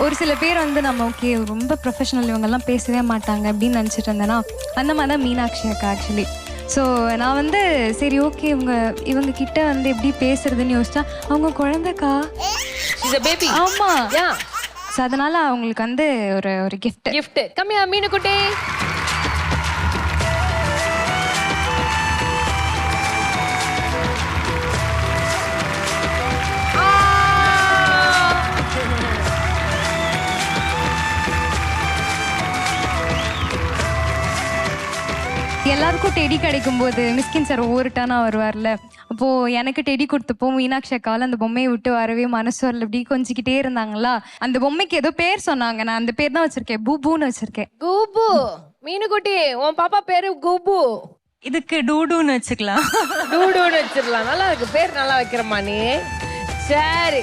ஒரு சில பேர் வந்து நம்ம ஓகே ரொம்ப ப்ரொஃபஷனல் இவங்கெல்லாம் பேசவே மாட்டாங்க அப்படின்னு நினச்சிட்டு இருந்தேன்னா அந்த மாதிரி தான் மீனாட்சி அக்கா ஆக்சுவலி ஸோ நான் வந்து சரி ஓகே இவங்க இவங்க கிட்ட வந்து எப்படி பேசுறதுன்னு யோசிச்சா அவங்க குழந்தைக்கா? ஆமா. ஸோ அதனால அவங்களுக்கு வந்து ஒரு ஒரு gift. கிஃப்ட் கம்மியா மீனுக்குட்டி. எல்லாருக்கும் டெடி கிடைக்கும் போது மிஸ்கின் சார் ஒவ்வொரு டர்னா வருவார்ல. அப்போ எனக்கு டெடி கொடுத்தப்போ மீனாட்சி அக்காவில் அந்த பொம்மையை விட்டு வரவே மனசு வரல. இப்படி கொஞ்சிக்கிட்டே இருந்தாங்களா? அந்த பொம்மைக்கு ஏதோ பேர் சொன்னாங்க. நான் அந்த பேர் தான் வச்சிருக்கேன். பூபூன்னு வச்சிருக்கேன். கூபு மீனுக்குட்டி உன் பாப்பா பேரு கூபு. இதுக்கு டூடுன்னு வச்சுக்கலாம். டூடுன்னு வச்சிடலாம். நல்லா இருக்கு. பேர் நல்லா வைக்கிறமா நீ. சரி.